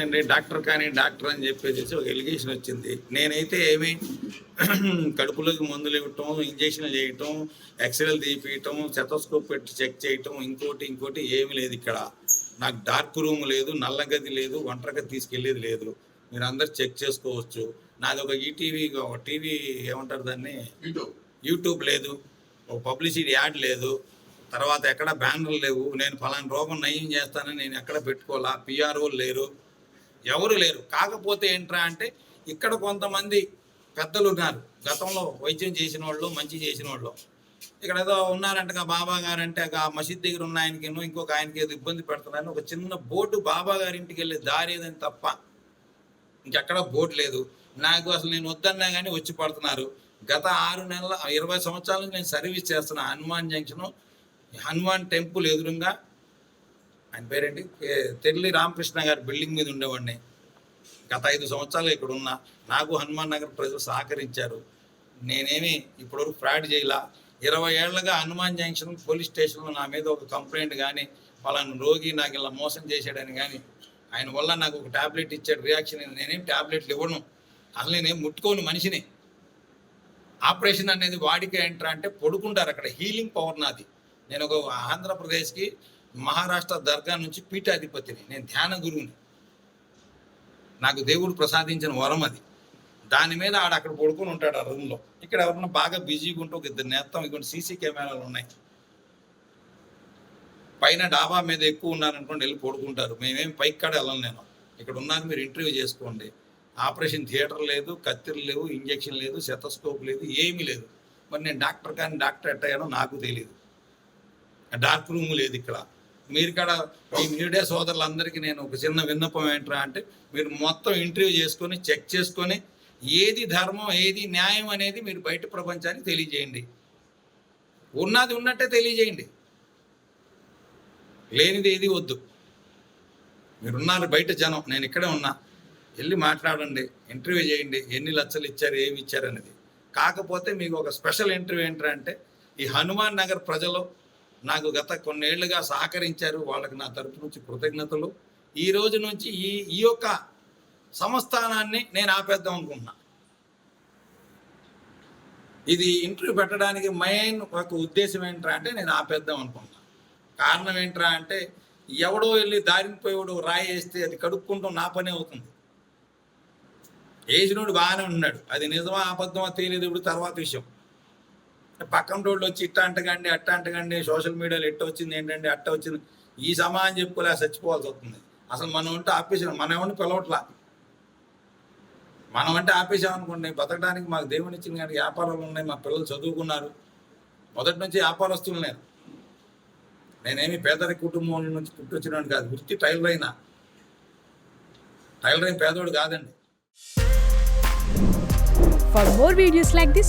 లేదండి డాక్టర్ కానీ డాక్టర్ అని చెప్పేసి ఒక ఎలిగేషన్ వచ్చింది. నేనైతే ఏమి కడుపులోకి మందులు ఇవ్వటం ఇంజక్షన్లు చేయటం ఎక్స్రేలు తీపియటం సెటోస్కోప్ పెట్టి చెక్ చేయటం ఇంకోటి ఇంకోటి ఏమీ లేదు ఇక్కడ. నాకు డార్క్ రూమ్ లేదు నల్ల గది లేదు ఒంటరిగా తీసుకెళ్ళేది లేదు. మీరు అందరు చెక్ చేసుకోవచ్చు. నాది ఒక ఈటీవీ ఒక టీవీ ఏమంటారు దాన్ని? యూట్యూబ్. లేదు ఒక పబ్లిసిటీ యాడ్ లేదు. తర్వాత ఎక్కడ బ్యానర్లు లేవు. నేను ఫలానా రోగం నయం చేస్తానని నేను ఎక్కడ పెట్టుకోవాలా? పిఆర్ఓలు లేరు. ఎవరు లేరు. కాకపోతే ఏంట్రా అంటే ఇక్కడ కొంతమంది పెద్దలు ఉన్నారు. గతంలో వైద్యం చేసిన వాళ్ళు మంచి చేసిన వాళ్ళు ఇక్కడ ఏదో ఉన్నారంట బాబా గారు అంటే ఆ మసీద్ దగ్గర ఉన్న ఆయనకి ఇంకొక ఆయనకి ఏదో ఇబ్బంది పెడుతున్నారని ఒక చిన్న బోర్డు బాబా గారి ఇంటికి వెళ్ళే దారి ఏదని తప్ప ఇంకెక్కడ బోర్డు లేదు. నాకు అసలు నేను వద్దన్నా కానీ వచ్చి పడుతున్నారు. గత ఆరు నెలల ఇరవై సంవత్సరాల నుంచి నేను సర్వీస్ చేస్తున్నా హనుమాన్ జంక్షన్ హనుమాన్ టెంపుల్ ఎదురుగా ఆయన పేరేంటి? తెల్లి రామకృష్ణ గారి బిల్డింగ్ మీద ఉండేవాడిని. గత ఐదు సంవత్సరాలు ఇక్కడ ఉన్నా. నాకు హనుమాన్ నగర్ ప్రజలు సహకరించారు. నేనేమి ఇప్పటివరకు ఫ్రాడ్ చేయలా. ఇరవై ఏళ్ళగా హనుమాన్ జంక్షన్ పోలీస్ స్టేషన్లో నా మీద ఒక కంప్లైంట్ కానీ వాళ్ళని రోగి నాకు ఇలా మోసం చేశాడని కానీ ఆయన వల్ల నాకు ఒక టాబ్లెట్ ఇచ్చాడు. రియాక్షన్ నేనేం టాబ్లెట్లు ఇవ్వను. అసలు నేనేం ముట్టుకోని మనిషిని. ఆపరేషన్ అనేది వాడికి ఏంట్రా అంటే పడుకుంటారు అక్కడ. హీలింగ్ పవర్ నాది. నేను ఒక ఆంధ్రప్రదేశ్కి మహారాష్ట్ర దర్గా నుంచి పీఠాధిపతిని నేను ధ్యాన గురువుని. నాకు దేవుడు ప్రసాదించిన వరం అది. దాని మీద ఆడ అక్కడ పడుకొని ఉంటాడు ఆ రూమ్లో. ఇక్కడ ఎవరన్నా బాగా బిజీగా ఉంటే ఒక ఇద్దరు నేత్తం ఇక్కడ సీసీ కెమెరాలు ఉన్నాయి. పైన డాబా మీద ఎక్కువ ఉన్నారనుకోండి వెళ్ళి పడుకుంటారు. మేమేం పైకి కాడ వెళ్ళను నేను. ఇక్కడ ఉన్నారు మీరు ఇంటర్వ్యూ చేసుకోండి. ఆపరేషన్ థియేటర్ లేదు కత్తిరి లేవు ఇంజక్షన్ లేదు సెతస్కోప్ లేదు ఏమీ లేదు. మరి నేను డాక్టర్ కానీ డాక్టర్ ఎట్టయ్యానో నాకు తెలియదు డార్క్ రూమ్ లేదు ఇక్కడ. మీరు ఇక్కడ ఈ మీడియా సోదరులందరికీ నేను ఒక చిన్న విన్నపం ఏంట్రా అంటే మీరు మొత్తం ఇంటర్వ్యూ చేసుకొని చెక్ చేసుకొని ఏది ధర్మం ఏది న్యాయం అనేది మీరు బయట ప్రపంచానికి తెలియజేయండి. ఉన్నది ఉన్నట్టే తెలియజేయండి. లేనిది ఏది వద్దు. మీరున్నారు బయట జనం నేను ఇక్కడే ఉన్నా. వెళ్ళి మాట్లాడండి ఇంటర్వ్యూ చేయండి ఎన్ని లక్షలు ఇచ్చారు ఏమి ఇచ్చారు అనేది. కాకపోతే మీకు ఒక స్పెషల్ ఇంటర్వ్యూ ఏంటంటే ఈ హనుమాన్ నగర్ ప్రజలు నాకు గత కొన్నేళ్ళుగా సహకరించారు. వాళ్ళకి నా తరపు నుంచి కృతజ్ఞతలు. ఈ రోజు నుంచి ఈ ఈ యొక్క సంస్థానాన్ని నేను ఆపేద్దాం అనుకుంటున్నా. ఇది ఇంటర్వ్యూ పెట్టడానికి మెయిన్ ఒక ఉద్దేశం ఏంట్రా అంటే నేను ఆపేద్దాం అనుకుంటున్నా. కారణం ఏంట్రా అంటే ఎవడో వెళ్ళి దారిపోయేవాడు రాయి వేస్తే అది కడుక్కుంటాం నా పనే అవుతుంది. ఏజినోడు బాగానే ఉన్నాడు. అది నిజమా అబద్ధమా తెలియదు ఇప్పుడు తర్వాత విషయం. పక్కన రోడ్లు వచ్చి ఇట్ట అంటకండి అట్ట అంటకండి సోషల్ మీడియాలో ఎట్ట వచ్చింది ఏంటంటే అట్ట వచ్చింది. ఈ సమాజం చెప్పుకోలే చచ్చిపోవాల్సి వస్తుంది. అసలు మనం ఉంటే ఆపేసాం మనం ఏమంటే పిలవట్లా? మనం అంటే ఆపేసామనుకోండి బతకడానికి మాకు దేవుని ఇచ్చిన కానీ వ్యాపారాలు ఉన్నాయి మా పిల్లలు చదువుకున్నారు. మొదటి నుంచి వ్యాపారస్తులు నేను. నేనేమి పేదరి కుటుంబం నుంచి పుట్టొచ్చినాడు కాదు వృత్తి టైలర్ అయినా. టైలర్ అయిన పేదోడు కాదండి. For more videos like this,